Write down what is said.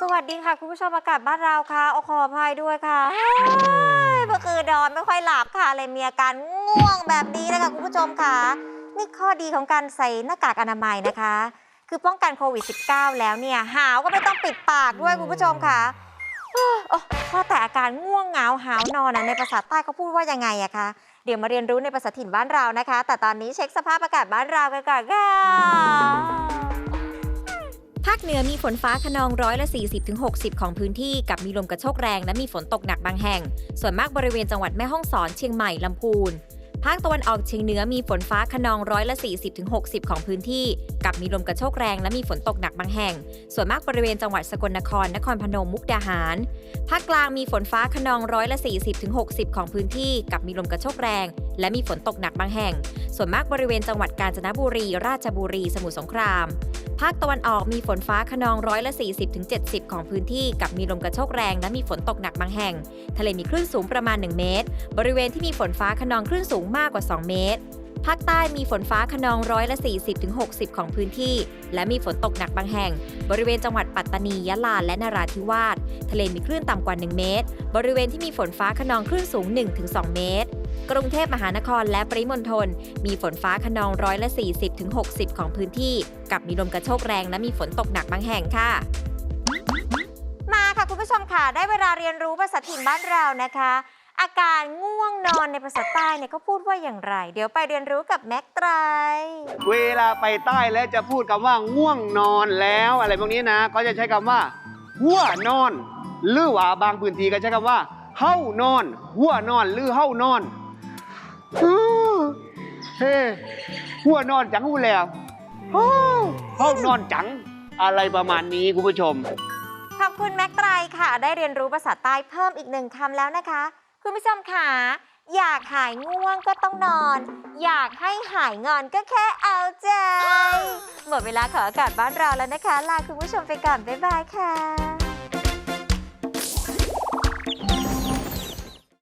สวัสดีค่ะ คุณผู้ชมอากาศบ้านเราค่ะโอขออภัยด้วยค่ะเฮ้ยเมื่อคืนนอนไม่ค่อยหลับค่ะเลยมีอาการง่วงแบบนี้นะคะคุณผู้ชมค่ะ นี่ข้อดีของการใส่หน้ากากอนามัยนะคะ คือป้องกันโควิด -19 แล้วเนี่ย หาวก็ไม่ต้องปิดปากด้วยคุณผู้ชมค่ะเอ้อโอ้พอแต่อาการง่วงเหงาหาวนอนอะในภาษาใต้เขาพูดว่ายังไงอะคะเดี๋ยวมาเรียนรู้ในภาษาถิ่นบ้านเรานะคะ แต่ตอนนี้เช็คสภาพอากาศบ้านเรากันก่อนค่ะ ภาคเหนือมีฝนฟ้าขนองร้อยละ 40-60 ของพื้นที่กับมีลมกระโชกแรงและมีฝนตกหนักบางแห่ง ส่วนมากบริเวณจังหวัดแม่ฮ่องสอนเชียงใหม่ลำพูนภาคตะวันออกเฉียงเหนือมีฝนฟ้าขนองร้อยละ 40-60 ของพื้นที่ กับมีลมกระโชกแรงและมีฝนตกหนักบางแห่ง ส่วนมากบริเวณจังหวัดสกลนคร นครพนมมุกดาหาร ภาคกลางมีฝนฟ้าขนองร้อยละ 40-60 ของพื้นที่ กับมีลมกระโชกแรง และมีฝนตกหนักบางแห่ง ส่วนมากบริเวณจังหวัดกาญจนบุรี ราชบุรี สมุทรสงคราม ภาคตะวันออกมีฝนฟ้าขนองร้อยละ 40-70 ของพื้นที่กับมีลมกระโชกแรงและมีฝนตกหนักบางแห่ง ทะเลมีคลื่นสูงประมาณ 1 เมตร บริเวณที่มีฝนฟ้าขนองคลื่นสูงมากกว่า 2 เมตร ภาคใต้มีฝนฟ้าขนองร้อยละ 40-60 ของพื้นที่ และมีฝนตกหนักบางแห่ง บริเวณจังหวัดปัตตานียะลาและนราธิวาส ทะเลมีคลื่นต่ำกว่า 1 เมตร บริเวณที่มีฝนฟ้าขนองคลื่นสูง 1-2 เมตร กรุงเทพมหานครและปริมณฑลมีฝนฟ้าขนองร้อยละ 40-60 ของพื้นที่ กับมีลมกระโชกแรงและมีฝนตกหนักบางแห่งค่ะ มาค่ะคุณผู้ชมค่ะ ได้เวลาเรียนรู้ภาษาถิ่นบ้านเรานะคะ อาการง่วงนอนในภาษาใต้เนี่ยเขาพูดว่าอย่างไร เดี๋ยวไปเรียนรู้กับแม็กไตรเวลาไปใต้แล้วจะพูดคำว่าง่วงนอนแล้วอะไรพวกนี้นะเขาจะใช้คำว่า หัวนอน หรือว่าบางพื้นที่ก็ใช้คำว่าเฮ้านอน หัวนอนหรือเฮ้านอนฮู้ เฮ้หัวนอนจังหูแล้วฮู้เฮ้านอนจังอะไรประมาณนี้คุณผู้ชม ขอบคุณแม็กไตรค่ะ ได้เรียนรู้ภาษาใต้เพิ่มอีกหนึ่งคำแล้วนะคะ คุณผู้ชมค่ะอยากหายง่วงก็ต้องนอน อยากให้หายงอนก็แค่เอาใจ หมดเวลาของอากาศบ้านเราแล้วนะคะ ลาคุณผู้ชมไปก่อน บ๊ายบายค่ะ